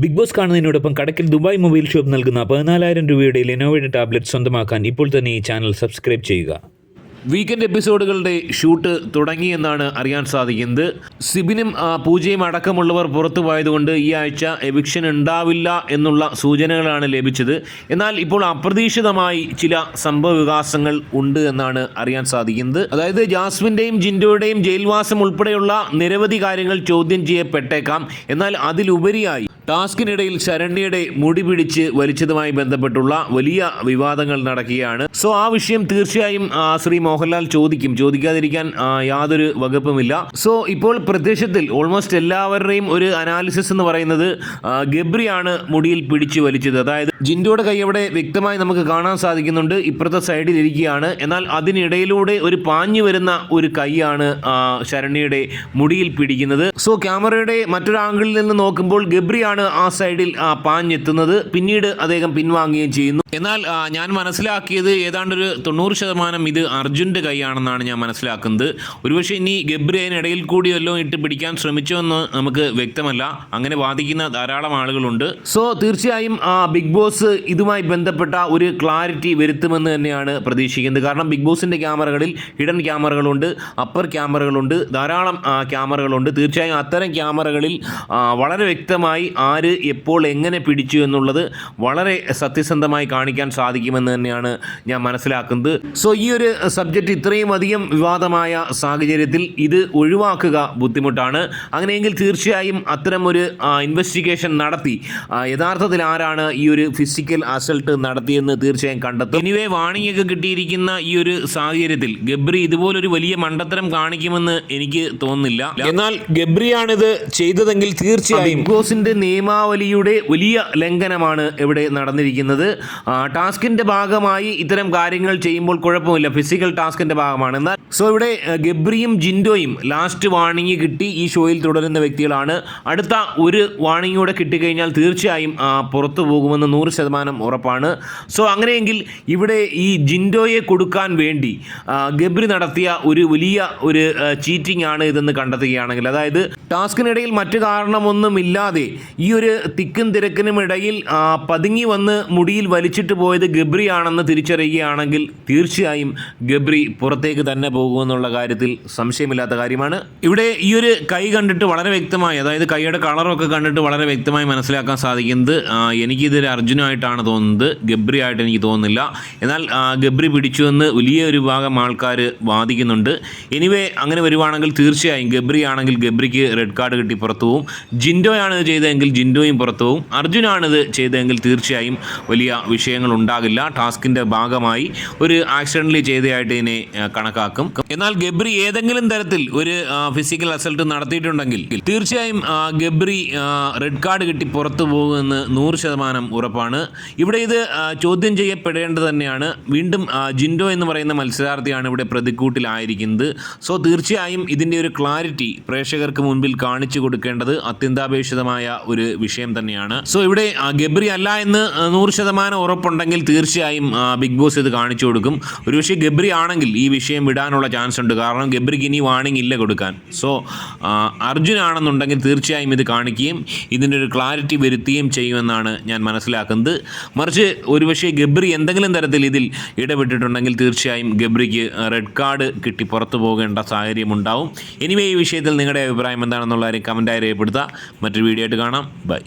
Big Boss കാണുന്നതിനോടൊപ്പം കടക്കിൽ Dubai mobile shop നൽകുന്ന പതിനാലായിരം രൂപയുടെ ലെനോവയുടെ ടാബ്ലറ്റ് സ്വന്തമാക്കാൻ ഇപ്പോൾ തന്നെ ഈ ചാനൽ സബ്സ്ക്രൈബ് ചെയ്യുക. വീക്കെൻഡ് എപ്പിസോഡുകളുടെ ഷൂട്ട് തുടങ്ങിയെന്നാണ് അറിയാൻ സാധിക്കുന്നത്. സിബിനും പൂജയും അടക്കമുള്ളവർ പുറത്തു പോയതുകൊണ്ട് ഈ ആഴ്ച എവിക്ഷൻ ഉണ്ടാവില്ല എന്നുള്ള സൂചനകളാണ് ലഭിച്ചത്. എന്നാൽ ഇപ്പോൾ അപ്രതീക്ഷിതമായി ചില സംഭവ വികാസങ്ങൾ ഉണ്ട് എന്നാണ് അറിയാൻ സാധിക്കുന്നത്. അതായത് ജാസ്മിന്റെയും ജിൻഡോയുടെയും ജയിൽവാസം ഉൾപ്പെടെയുള്ള നിരവധി കാര്യങ്ങൾ ചോദ്യം ചെയ്യപ്പെട്ടേക്കാം. എന്നാൽ അതിലുപരിയായി ടാസ്കിനിടയിൽ ശരണ്യയുടെ മുടി പിടിച്ച് വലിച്ചതുമായി ബന്ധപ്പെട്ടുള്ള വലിയ വിവാദങ്ങൾ നടക്കുകയാണ്. സോ ആ വിഷയം തീർച്ചയായും ശ്രീ മോഹൻലാൽ ചോദിക്കും. ചോദിക്കാതിരിക്കാൻ യാതൊരു വകുപ്പുമില്ല. സോ ഇപ്പോൾ പ്രത്യക്ഷത്തിൽ ഓൾമോസ്റ്റ് എല്ലാവരുടെയും ഒരു അനാലിസിസ് എന്ന് പറയുന്നത് ഗബ്രിയാണ് മുടിയിൽ പിടിച്ചു വലിച്ചത്. അതായത് ജിൻഡോയുടെ കൈ അവിടെ വ്യക്തമായി നമുക്ക് കാണാൻ സാധിക്കുന്നുണ്ട്. ഇപ്പുറത്തെ സൈഡിൽ ഇരിക്കുകയാണ്. എന്നാൽ അതിനിടയിലൂടെ ഒരു പാഞ്ഞു വരുന്ന ഒരു കൈയാണ് ശരണ്യയുടെ മുടിയിൽ പിടിക്കുന്നത്. സോ ക്യാമറയുടെ മറ്റൊരു ആംഗിളിൽ നിന്ന് നോക്കുമ്പോൾ ഗബ്രിയാണ് ആ സൈഡിൽ ആ, പാഞ്ഞെത്തുന്നത്. പിന്നീട് അദ്ദേഹം പിൻവാങ്ങുകയും ചെയ്യുന്നു. എന്നാൽ ഞാൻ മനസ്സിലാക്കിയത് ഏതാണ്ടൊരു തൊണ്ണൂറ് ശതമാനം ഇത് അർജുന്റെ കൈയാണെന്നാണ് ഞാൻ മനസ്സിലാക്കുന്നത്. ഒരുപക്ഷെ ഇനി ഗബ്രി അതിനിടയിൽ കൂടി വല്ലതും ഇട്ട് പിടിക്കാൻ ശ്രമിച്ചോ എന്ന് നമുക്ക് വ്യക്തമല്ല. അങ്ങനെ വാദിക്കുന്ന ധാരാളം ആളുകളുണ്ട്. സോ തീർച്ചയായും ആ, ബിഗ് ബോസ് ഇതുമായി ബന്ധപ്പെട്ട ഒരു ക്ലാരിറ്റി വരുത്തുമെന്ന് തന്നെയാണ് പ്രതീക്ഷിക്കുന്നത്. കാരണം ബിഗ് ബോസിന്റെ ക്യാമറകളിൽ ഹിഡൻ ക്യാമറകളുണ്ട് അപ്പർ ക്യാമറകളുണ്ട് ധാരാളം ക്യാമറകളുണ്ട്. തീർച്ചയായും അത്തരം ക്യാമറകളിൽ വളരെ വ്യക്തമായി ആര് എപ്പോൾ എങ്ങനെ പിടിച്ചു എന്നുള്ളത് വളരെ സത്യസന്ധമായി കാണിക്കാൻ സാധിക്കുമെന്ന് തന്നെയാണ് ഞാൻ മനസ്സിലാക്കുന്നത്. സോ ഈ ഒരു സബ്ജക്റ്റ് ഇത്രയും അധികം വിവാദമായ സാഹചര്യത്തിൽ ഇത് ഒഴിവാക്കുക ബുദ്ധിമുട്ടാണ്. അങ്ങനെയെങ്കിൽ തീർച്ചയായും അത്തരം ഒരു ഇൻവെസ്റ്റിഗേഷൻ നടത്തി. യഥാർത്ഥത്തിൽ ആരാണ് ഈ ഒരു ഫിസിക്കൽ അസൾട്ട് നടത്തിയെന്ന് തീർച്ചയായും കണ്ടെത്തും. എനിവേ വാണിംഗ് ഒക്കെ കിട്ടിയിരിക്കുന്ന ഈ ഒരു സാഹചര്യത്തിൽ ഗബ്രി ഇതുപോലൊരു വലിയ മണ്ടത്തരം കാണിക്കുമെന്ന് എനിക്ക് തോന്നുന്നില്ല. എന്നാൽ ഗബ്രിയാണിത് ചെയ്തതെങ്കിൽ തീർച്ചയായും ബിഗ് ബോസിന്റെ നിയമാവലിയുടെ വലിയ ലംഘനമാണ് ഇവിടെ നടന്നിരിക്കുന്നത്. ആ, ടാസ്കിന്റെ ഭാഗമായി ഇത്തരം കാര്യങ്ങൾ ചെയ്യുമ്പോൾ കുഴപ്പമില്ല. ഫിസിക്കൽ ടാസ്കിന്റെ ഭാഗമാണ്. എന്നാൽ സോ ഇവിടെ ഗബ്രിയും ജിൻഡോയും ലാസ്റ്റ് വാണിംഗ് കിട്ടി. ഈ ഷോയിൽ തുടരുന്ന വ്യക്തികളാണ്. അടുത്ത ഒരു വാണിംഗ് കൂടെ കിട്ടിക്കഴിഞ്ഞാൽ തീർച്ചയായും പുറത്തു പോകുമെന്ന് നൂറ് ശതമാനം ഉറപ്പാണ്. സോ അങ്ങനെയെങ്കിൽ ഇവിടെ ഈ ജിൻഡോയെ കൊടുക്കാൻ വേണ്ടി ഗബ്രി നടത്തിയ ഒരു വലിയ ഒരു ചീറ്റിംഗ് ആണ് ഇതെന്ന് കണ്ടെത്തുകയാണെങ്കിൽ അതായത് ടാസ്കിനിടയിൽ മറ്റു കാരണമൊന്നുമില്ലാതെ ഈ ഒരു തിക്കും തിരക്കിനും ഇടയിൽ പതുങ്ങി വന്ന് മുടിയിൽ വലിച്ചിട്ട് പോയത് ഗബ്രി ആണെന്ന് തിരിച്ചറിയുകയാണെങ്കിൽ തീർച്ചയായും ഗബ്രി പുറത്തേക്ക് തന്നെ പോകുമെന്നുള്ള കാര്യത്തിൽ സംശയമില്ലാത്ത കാര്യമാണ്. ഇവിടെ ഈ ഒരു കൈ കണ്ടിട്ട് വളരെ വ്യക്തമായി അതായത് കൈയുടെ കളറൊക്കെ കണ്ടിട്ട് വളരെ വ്യക്തമായി മനസ്സിലാക്കാൻ സാധിക്കുന്നത് എനിക്കിതൊരു അർജുനായിട്ടാണ് തോന്നുന്നത് ഗബ്രി ആയിട്ട് എനിക്ക് തോന്നുന്നില്ല. എന്നാൽ ഗബ്രി പിടിച്ചു എന്ന് വലിയ ഒരു ഭാഗം ആൾക്കാർ വാദിക്കുന്നുണ്ട്. എനിവേ അങ്ങനെ വരുവാണെങ്കിൽ തീർച്ചയായും ഗബ്രി ആണെങ്കിൽ ഗബ്രിക്ക് റെഡ് കാർഡ് കിട്ടി പുറത്തു പോവും. ജിൻഡോയാണ് ഇത് ചെയ്തതെങ്കിൽ ജിൻഡോയും പുറത്തു പോവും. അർജുനാണിത് ചെയ്തതെങ്കിൽ തീർച്ചയായും വലിയ വിഷയങ്ങൾ ഉണ്ടാകില്ല ടാസ്കിന്റെ ഭാഗമായി ഒരു ആക്സിഡന്റലി ചെയ്തതായിട്ട് ഇതിനെ കണക്കാക്കും. എന്നാൽ ഗബ്രി ഏതെങ്കിലും തരത്തിൽ ഒരു ഫിസിക്കൽ അസൾട്ട് നടത്തിയിട്ടുണ്ടെങ്കിൽ തീർച്ചയായും ഗബ്രി റെഡ് കാർഡ് കിട്ടി പുറത്തു പോകുമെന്ന് നൂറ് ശതമാനം ഉറപ്പാണ്. ഇവിടെ ഇത് ചോദ്യം ചെയ്യപ്പെടേണ്ടത് തന്നെയാണ്. വീണ്ടും ജിൻഡോ എന്ന് പറയുന്ന മത്സരാർത്ഥിയാണ് ഇവിടെ പ്രതിക്കൂട്ടിലായിരിക്കുന്നത് സോ തീർച്ചയായും ഇതിന്റെ ഒരു ക്ലാരിറ്റി പ്രേക്ഷകർക്ക് മുൻപിൽ കാണിച്ചു കൊടുക്കേണ്ടത് അത്യന്താപേക്ഷിതമായ ഒരു വിഷയം തന്നെയാണ്. സോ ഇവിടെ ഗബ്രി അല്ല എന്ന് നൂറ് ശതമാനം ഉറപ്പുണ്ടെങ്കിൽ തീർച്ചയായും ബിഗ് ബോസ് ഇത് കാണിച്ചു കൊടുക്കും. ഒരുപക്ഷെ ഗബ്രി ആണെങ്കിൽ ഈ വിഷയം വിടാനുള്ള ചാൻസ് ഉണ്ട്. കാരണം ഗബ്രിക്ക് ഇനി വാണിംഗ് ഇല്ല കൊടുക്കാൻ. സോ അർജുൻ ആണെന്നുണ്ടെങ്കിൽ തീർച്ചയായും ഇത് കാണിക്കുകയും ഇതിന്റെ ഒരു ക്ലാരിറ്റി വരുത്തുകയും ചെയ്യുമെന്നാണ് ഞാൻ മനസ്സിലാക്കുന്നത്. മറിച്ച് ഒരുപക്ഷെ ഗബ്രി എന്തെങ്കിലും തരത്തിൽ ഇതിൽ ഇടപെട്ടിട്ടുണ്ടെങ്കിൽ തീർച്ചയായും ഗബ്രിക്ക് റെഡ് കാർഡ് കിട്ടി പുറത്തു പോകേണ്ട സാഹചര്യം ഉണ്ടാവും. എനിവേ ഈ വിഷയത്തിൽ നിങ്ങളുടെ അഭിപ്രായം എന്താണെന്നുള്ള കാര്യം കമന്റായി രേഖപ്പെടുത്തുക. മറ്റൊരു വീഡിയോ ആയിട്ട് കാണാം. ബൈ